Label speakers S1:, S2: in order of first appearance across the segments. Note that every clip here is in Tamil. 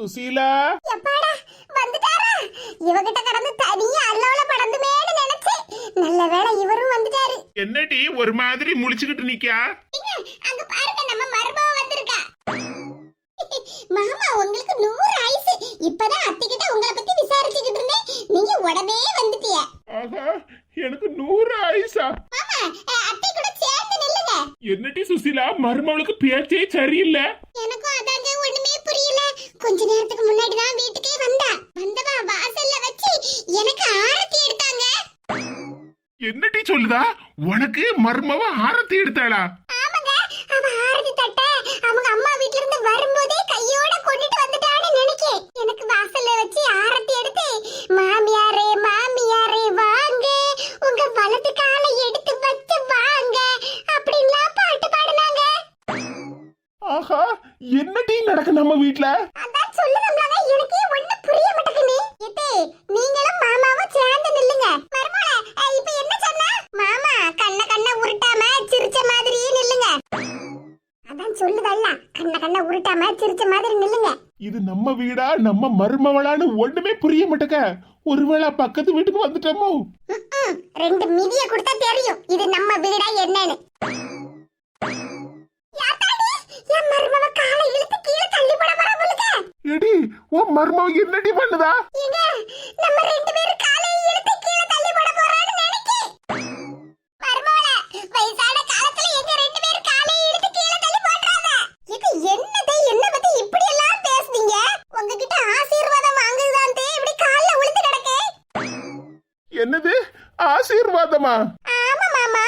S1: சுசீலா.
S2: எப்பாடா? வந்துட்டாரா? இவகிட்ட கடந்து தனியா அல்லாவல படந்துமேனு நினைச்சேன் நல்ல வேளை இவரும் வந்துட்டாரு.
S1: என்னடி ஒரு மாதிரி முழிச்சுக்கிட்டு நிக்கியா?
S2: அங்க பாருங்க நம்ம மருமக வந்திருக்கா. மாமா உங்களுக்கு நூறு ஆயுசு இப்பதான் அத்தைகிட்ட உங்களை பத்தி விசாரிச்சுக்கிட்டு இருந்தேன். நீங்க உடனே வந்துட்டிய.
S1: எனக்கு நூறு ஆயுசா
S2: மாமா அத்தை கூட சேர்ந்து நில்லுங்க.
S1: என்னடி சுசீலா மருமகளுக்கு பேச்சே சரியில்லை?
S2: கொஞ்ச நேரத்துக்கு முன்னாடி தான் வீட்டுக்கே வந்தா. வந்தவா வாசல்ல வச்சு எனக்கு ஆரத்தி எடுத்தாங்க.
S1: என்னடி சொல்லுதா? உனக்கு மருமவ ஆரத்தி எடுத்தாளா?
S2: ஆமாங்க அவ ஆரத்தி தட்ட அவங்க அம்மா வீட்ல இருந்து வரும்போதே கையோட கொண்டுட்டு வந்துட்டான்னு நினைக்கேன். எனக்கு வாசல்ல வச்சு ஆரத்தி எடுத்து மாமியாரே மாமியாரே வாங்க. உங்க வலது காலை எடுத்து வச்சு வாங்க. அப்படின்லாம் பாட்டு பாடுனாங்க.
S1: ஆஹா என்னடி நடக்கு நம்ம வீட்ல? இது நம்ம வீடா நம்ம மருமவளான்னு ஒண்ணுமே புரிய மாட்டேக்க ஒருவேளை பக்கத்து வீட்டுக்கு வந்துட்டோமோ.
S2: ரெண்டு மிதிய கொடுத்தா தெரியும். இது நம்ம வீடா என்னன்னு. யாத்தாடி, என் மருமவ காலை இழுத்து கீழே தள்ளி போட போறா போலுக்க.
S1: எடி உன் மருமவ என்னடி பண்ணுதா?
S2: என்னது? ஆசீர்வாதமா? ஆமா மாமா.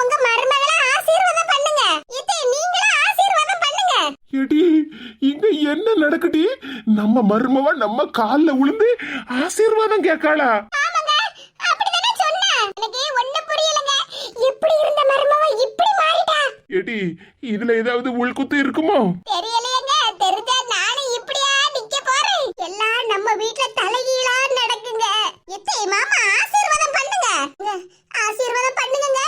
S2: உங்க மருமகளை ஆசீர்வாதம் பண்ணுங்க. இதை நீங்களும் ஆசீர்வாதம் பண்ணுங்க.
S1: எடி இங்க என்ன நடக்குடி? நம்ம மருமவ நம்ம கால்ல விழுந்து ஆசீர்வாதம் கேட்காளா? எடி இதுல ஏதாவது உள்குத்து இருக்குமோ?
S2: தெரியலையேங்க. தெரிஞ்சா நானும் இப்படியா நிக்க போறேன். எல்லாம் நம்ம வீட்ல தலைகீழா நடக்குங்க. எத்தே மாமா ஆசீர்வாதம் பண்ணுங்க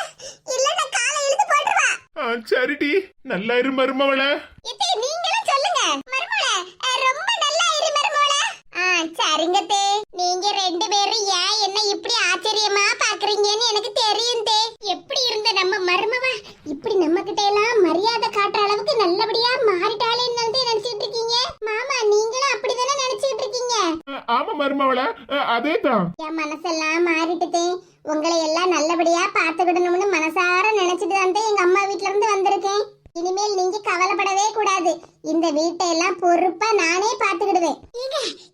S2: இல்ல நான் காலை இழுத்து போட்டுருவா.
S1: ஆ, சரிடி. நல்லா இரு மருமவள.
S2: இத்தை நீங்களும் சொல்லுங்க. மருமகளே அஹ், ரொம்ப நல்லா இரு மருமகளே ஆ சரிங்க தே. நீங்க ரெண்டு பேரும் ஏன் என்ன இப்படி ஆச்சரியமா பாக்குறீங்கன்னு எனக்கு தெரியும் தே. எப்படி இருந்த நம்ம மருமவ? இப்படி நம்ம கிட்ட எல்லாம் மரியாதை காட்டுற அளவுக்கு நல்லபடியா மாறிட்டாளேன்னு வந்து நினைச்சிட்டு இருக்கீங்க. மாமா நீங்களும் அப்படிதானே நினைச்சிட்டு இருக்கீங்க?
S1: ஆ, ஆமா மருமவள. அதே தான்
S2: என் மனசெல்லாம் மாறிட்டுதே உங்களை எல்லாம் நல்லபடியா பாத்துக்கிடணும்னு மனசார வந்து எங்க அம்மா வீட்ல இருந்து வந்திருக்கேன். இனிமேல் நீங்க கவலைப்படவே கூடாது. இந்த வீட்டை எல்லாம் பொறுப்பா நானே பாத்துக்கிடுவேன்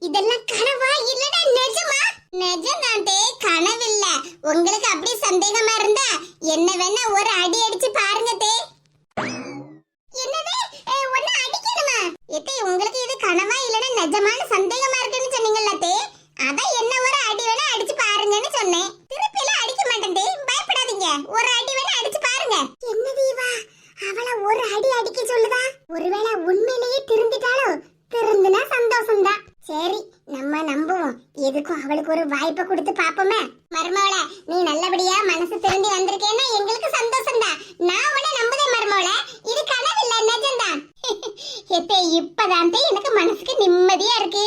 S2: இதெல்லாம் கனவா? இல்லடா நிஜமா? நிஜம் தாண்டே கனவில்ல. உங்களுக்கு அப்படி சந்தேகமா இருந்தா என்ன வேணா ஒரு அடி அடிச்சு பாருங்க தே. என்னது? ஏய், அடிக்கணுமா? எத்தே உங்களுக்கு இது கனவா இல்லனா நிஜமான சந்தேகமா இருக்குன்னு சொன்னீங்கல்ல தே. அதான் என்ன ஒரு அடி வேணா அடிச்சு பாருங்கன்னு சொன்னேன் திருப்பி எல்லாம் அடிக்க மாட்டேன் தே பயப்படாதீங்க ஒரு அடி வேணா அடிச்சு பாருங்க என்ன தீவா அவள ஒரு அடி அடிக்க சொல்லுதா ஒருவேளை உண்மையிலேயே திருந்திட்டாளோ திருந்துனா சந்தோஷம்தான் சரி நம்ம நம்புவோம் எதுக்கும் அவளுக்கு ஒரு வாய்ப்பை கொடுத்து பாப்போமே மருமவள நீ நல்லபடியா மனசு திருந்தி வந்திருக்கேன்னா எங்களுக்கு சந்தோஷம்தான் நான் உன்னை நம்புதேன் மருமவள இது கனவில்ல நிஜம்தான் எப்பே இப்பதான் தே எனக்கு மனசுக்கு நிம்மதியா இருக்கு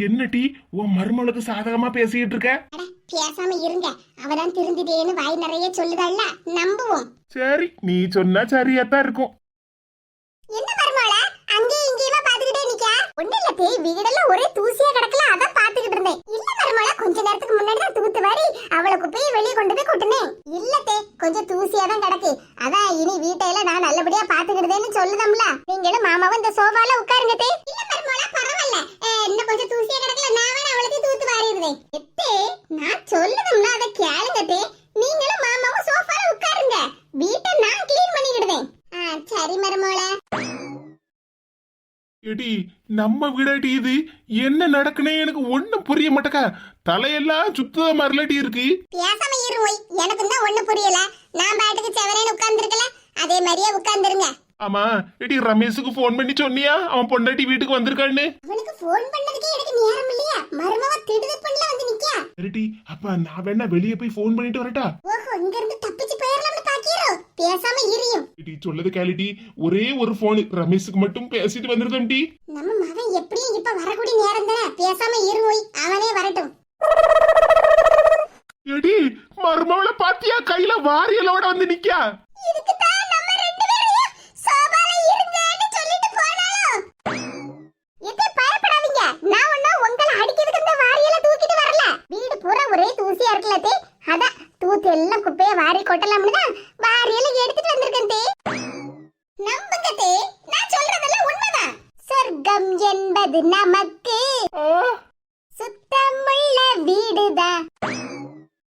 S1: என்னடி உன் மருமவளுக்கு சாதகமா பேசிக்கிட்டு இருக்க?
S2: பேசாம இருங்க. அவதான் திருந்திட்டேன்னு வாய் நிறைய சொல்லுதாள்ல. நம்புவோம்.
S1: சரி நீ சொன்னா சரியாத்தான் இருக்கும்.
S2: என்ன மருமகள? அங்கேயும் இங்கேயுமா பாத்துக்கிட்டே நிக்கா ஒண்ணு இல்ல தே வீடெல்லாம் ஒரே தூசியா கிடக்கல அதான் பாத்துக்கிட்டு இருந்தேன் இல்ல மருமகள கொஞ்ச நேரத்துக்கு முன்னாடி தான் தூத்து வாரி அவளை குப்பையை வெளியே கொண்டு போய் கொட்டுனேன் இல்ல தே கொஞ்சம் தூசியா தான் கிடக்கு அதான் இனி வீட்டையில நான் நல்லபடியா பாத்துக்கிடுதேன்னு சொல்லுதம்ல நீங்களும் மாமாவும் இந்த சோஃபால உட்காருங்க தே இல்ல மருமகள பரவாயில்ல அஹ், இன்னும் கொஞ்சம் தூசியா கிடக்கல நான் வேணா அவளுக்கு தூத்து வாரிடுவேன் எத்தே நான் சொல்லுதம்ல அதை கேளுங்க தே நீங்களும் மாமாவும் சோஃபால உட்காருங்க வீட்டை நான் க்ளீன் பண்ணிக்கிடுவேன் ஆ சரி மருமகள
S1: எடி நம்ம வீடாட்டி இது. என்ன நடக்குனே எனக்கு ஒண்ணும் புரிய மாட்டேக்கா. தலையெல்லாம் சுத்த மாதிரிலாட்டி இருக்கு.
S2: பேசாம இருவோய் எனக்கு தான் ஒண்ணு புரியல. நான் பாட்டுக்கு செவரேன்னு உட்கார்ந்துருக்கல. அதே மாதிரியே உட்கார்ந்துருங்க.
S1: ஆமா எடி ரமேஷுக்கு ஃபோன் பண்ணி சொன்னியா? அவன் பொண்டாட்டி வீட்டுக்கு வந்திருக்கான்னு.
S2: அவனுக்கு ஃபோன் பண்ணதுக்கே எனக்கு நேரம் இல்லையா? மருமவ திடுதிப்புல வந்து நிக்கா.
S1: சரிடி அப்ப நான் வேணா வெளியே போய் ஃபோன் பண்ணிட்டு வரட்டா?
S2: ஓஹோ இங்க இருந்து தப்பிச்சு போயிரலாம்னு பாக்கீரோ பேசாம இரியும்.
S1: எடி சொல்லது கேளுடி ஒரே ஒரு ஃபோன் ரமேஷுக்கு மட்டும் பேசிட்டு வந்துருதம் டி.
S2: நம்ம மகன் எப்படியும் இப்ப வரக்கூடிய நேரம் தானே? பேசாம இருவோய் அவனே வரட்டும்.
S1: எடி மருமவளை பாத்தியா? கையில வாரியலோட வந்து நிக்கா
S2: ஒரே தூசியா இருக்குல்ல தே அதான் தூத்து எல்லாம் குப்பைய வாரி கொட்டலாம்னு என்பது நமக்கு சுத்தமுள்ள வீடுதான்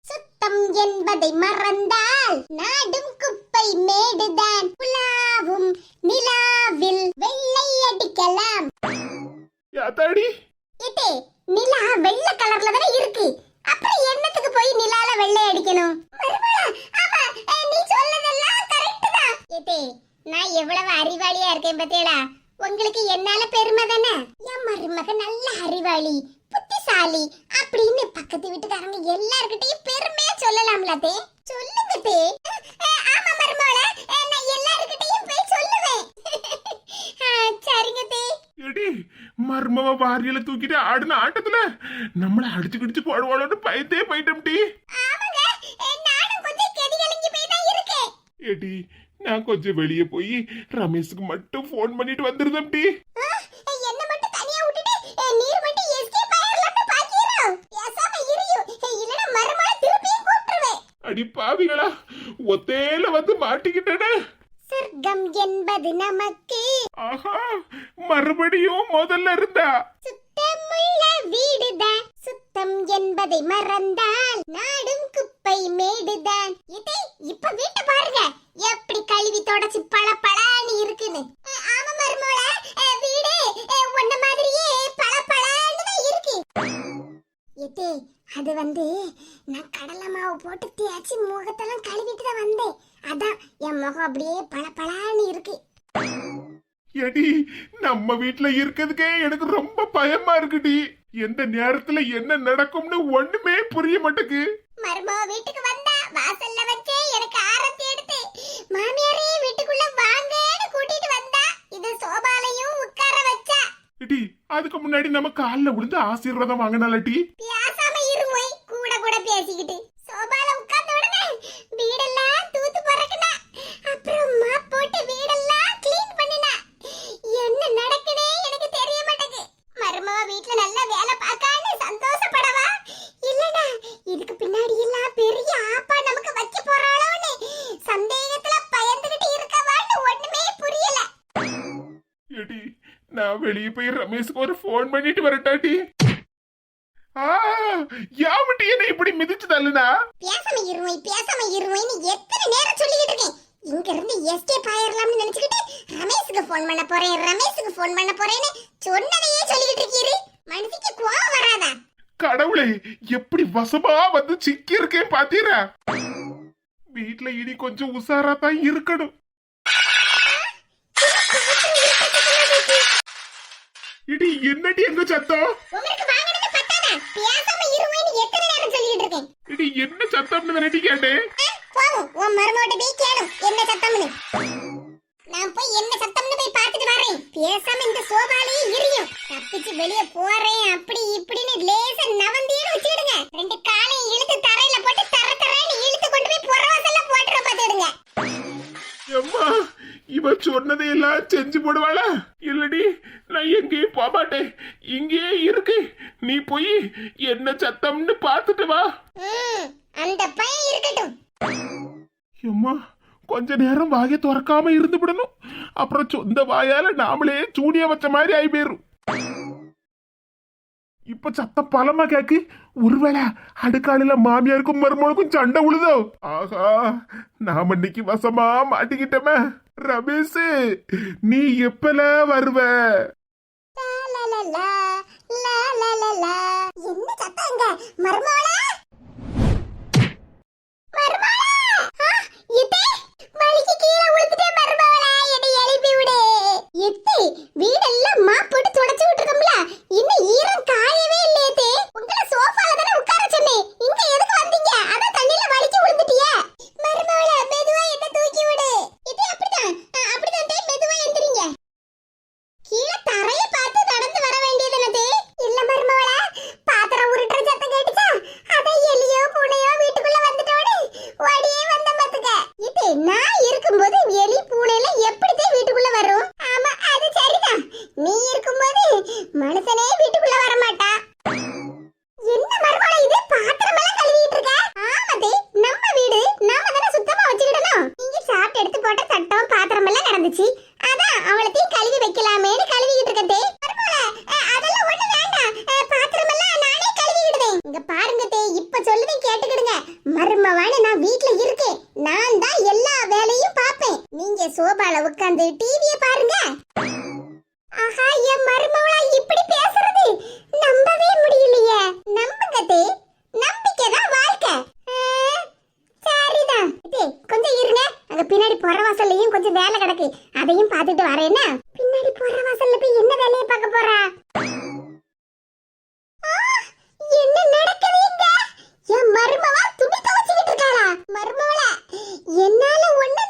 S2: சுத்தம் என்பதை மறந்தால் நாடும் குப்பை மேடுதான் புலாவும் நிலாவில் வெள்ளை அடிக்கலாம்
S1: யாத்தாடி
S2: இதே நிலா வெள்ளை கலர்ல தானே இருக்கு அப்புறம் என்னத்துக்கு போய் நிலால வெள்ளை அடிக்கணும் மருமகளா, ஆமா, அஹ், நீ சொல்லதெல்லாம் கரெக்ட் தான் இதே நான் எவ்வளவு அறிவாளியா இருக்கேன் பத்தியடா உங்களுக்கு என்னால பெருமை தானே என் மருமக நல்ல அறிவாளி புத்திசாலி அப்படின்னு பக்கத்து வீட்டுக்காரங்க எல்லார்கிட்டயும் பெருமையா சொல்லலாம்ல தே சொல்லுங்க தே அஹ், அஹ், ஆமா மருமகளா அஹ், நான் எல்லார்கிட்டயும் போய் சொல்லுவேன் அஹ், சரிங்க தே
S1: எடி மர்மவ வாரியல தூக்கிட்டு ஆடுன ஆட்டத்துல நம்மள அடிச்சு கிடிச்சு போடுவாளோன்னு பயத்தே போயிட்டோம் டி. ஏடி நான் கொஞ்சம் வெளியே போய் ரமேஷுக்கு மட்டும் ஃபோன் பண்ணிட்டு வந்துருந்தேன் டி. அடி பாவிகளா ஒத்தேல வந்து மாட்டிக்கிட்டேனே.
S2: சொர்க்கம் என்பது நமக்கு
S1: ஆஹா மறுபடியும் முதல்ல இருந்தா.
S2: சுத்தமுள்ள வீடுதான். சுத்தம் என்பதை மறந்தால் நாடும் குப்பை மேடுதான். இதை இப்ப வீட்டு பாருங்க. எப்படி கழுவி தொடச்சு பழப்ப பளான்னு இருக்குன்னு அஹ், ஆமா மருமோள வீடு அஹ், உன்ன மாதிரியே பள பளான்னு தான் இருக்கு இதே அது வந்து நான் கடலை மாவு போட்டு தேய்ச்சி முகத்தெல்லாம் கழுவிட்டு தான் வந்தேன் அதான் என் முகம் அப்படியே பள பளான்னு இருக்கு
S1: எடி நம்ம வீட்ல இருக்கிறதுக்கே எனக்கு ரொம்ப பயமா இருக்குடி. எந்த நேரத்துல என்ன நடக்கும்னு ஒண்ணுமே புரிய மாட்டேங்குது.
S2: மருமோ வீட்டுக்கு வந்தா வாசல்ல வச்சே எனக்கு ஆரத்தி எடுத்து. மாமியாரே வீட்டுக்குள்ள வாங்கன்னு கூட்டிட்டு வந்தா இது சோபாலையும் உட்கார வச்சா.
S1: எடி அதுக்கு முன்னாடி நம்ம கால்ல விழுந்து ஆசீர்வாதம் வாங்கினாலடி
S2: பேசாம இருமோய் கூட கூட பேசிக்கிட்டு சோபால உட்கார்ந்த உடனே வீடெல்லாம் தூத்து பறக்குனா அப்புறம் மாப் போட்டு வீடெல்லாம் க்ளீன் பண்ணினா என்ன நடக்குனே எனக்கு தெரிய மாட்டேங்குது மருமவ வீட்ல நல்லா வேலை பார்க்கான்னு சந்தோஷப்படவா இல்லனா இதுக்கு பின்னாடி எல்லாம் பெரிய ஆப்பா நமக்கு வைக்க போறாளோன்னு சந்தேகத்துல பயந்துகிட்டு இருக்கவான்னு ஒண்ணுமே புரியல
S1: எடி நான் வெளியே போய் ரமேஷுக்கு ஒரு ஃபோன் பண்ணிட்டு வரட்டாடி. யாவட்டி என்ன இப்படி மிதிச்சு தள்ளுனா
S2: பேசாம இருமை பேசாம இருமைன்னு எத்தனை நேரம் சொல்லிக்கிட்டு இருக்கேன். இங்க இருந்து எஸ்கேப் ஆயிரலாம்னு நினைச்சுக்கிட்டு ரமேஷுக்கு ஃபோன் பண்ண போறேன் ரமேஷுக்கு ஃபோன் பண்ண போறேன்னு சொன்னதையே சொல்லிக்கிட்டு இருக்கீரு. மனசுக்கு கோவம் வராதா?
S1: கடவுளே எப்படி வசமா வந்து சிக்கி இருக்கேன் பாத்தீரா? வீட்ல இனி கொஞ்சம் உசாரா தான் இருக்கணும். இடி என்னடி எங்க சத்தம்? இடி என்ன சத்தம்னு தானடி கேட்டேன்?
S2: உன் மருமோட்ட போய் கேளும். என்ன சத்தம்னு? நான் போய் என்ன சத்தம்னு போய் பார்த்துட்டு வரேன் பேசாம இந்த சோபாலையே எரியும் தப்பிச்சு வெளிய போறேன் அப்படி இப்படின்னு லேசா நவந்தீன்னு வச்சுடுங்க ரெண்டு காலையும் இழுத்து தரையில போட்டு தர தரன்னு இழுத்து கொண்டு போய் புறவாசல்ல போட்டுற பார்த்துடுங்க
S1: அம்மா இவ சொன்னதையெல்லாம் செஞ்சு போடுவாளா இல்லடி நான் எங்கேயும் போக மாட்டேன் இங்கேயே இருக்கு. நீ போய் என்ன சத்தம்னு பார்த்துட்டு வா.
S2: அந்த பையன் இருக்கட்டும்.
S1: அம்மா கொஞ்ச நேரம் வாயை திறக்காம இருந்து விடணும். அப்புறம் சொந்த வாயால நாமளே சூனிய வச்ச மாதிரி ஆகி போயிரும். இப்ப சத்தம் பலமா கேக்கு. ஒருவேளை அடுக்காலில மாமியாருக்கும் மருமகளுக்கும் சண்டை உழுதோ? ஆஹா நாம இன்னைக்கு வசமா மாட்டிக்கிட்டோமே. ரமேஷ் நீ எப்பல வருவ?
S2: லா, லா, லா, லா, லா, என்ன சத்தம் கீழே என்னை வீடெல்லாம் மாப்பிட்டு தொடச்சு விட்டுருக்கோம்ல, இன்னும் ஈரம் காயவே இல்லையே எத்தே. உங்களை சோஃபால தானே உட்கார சொன்னேன். இங்க எதுக்கு வந்தீங்க? அதான் தண்ணியில வலிக்கி விழுந்துட்டியே. மருமகளா, மெதுவா என்னை தூக்கி விடு. எத்தே, அப்படிதான். ஆ, அப்படிதான் தே, மெதுவா எந்திரிங்க. கீழே தரைய பார்த்து நடந்து வர வேண்டியது இல்ல மருமவள பாத்திரம் உருட்டுற சத்தம் கேட்டுச்சா எல்லாம் நடந்துச்சு அதான் அவளத்தையும் கழுவி வைக்கலாமேன்னு கழுவிக்கிட்டு இருக்கதே அதெல்லாம் ஒண்ணு வேண்டாம் அஹ், பாத்திரமெல்லாம் நானே கழுவிக்கிடுவேன் இங்க பாருங்க தே இப்ப சொல்லுவேன் கேட்டுக்கிடுங்க மருமவான நான் வீட்ல இருக்கேன். நான் தான் எல்லா வேலையும் பாப்பேன் நீங்க சோபால உட்கார்ந்து டிவிய பாருங்க. ஆஹா என் மருமவளா இப்படி பேசுறது? நம்பவே முடியலையே. நம்புங்க நம்பிக்கை தான் வாழ்க்கை. சரிதான். கொஞ்சம் இருங்க. அங்க பின்னாடி புற வாசல்லையும் கொஞ்சம் வேலை கிடக்கு. அதையும் பார்த்துட்டு வரேன்னா பின்னாடி புற வாசல்ல போய் என்ன வேலையை பார்க்க போறா? என்னால ஒண்ணு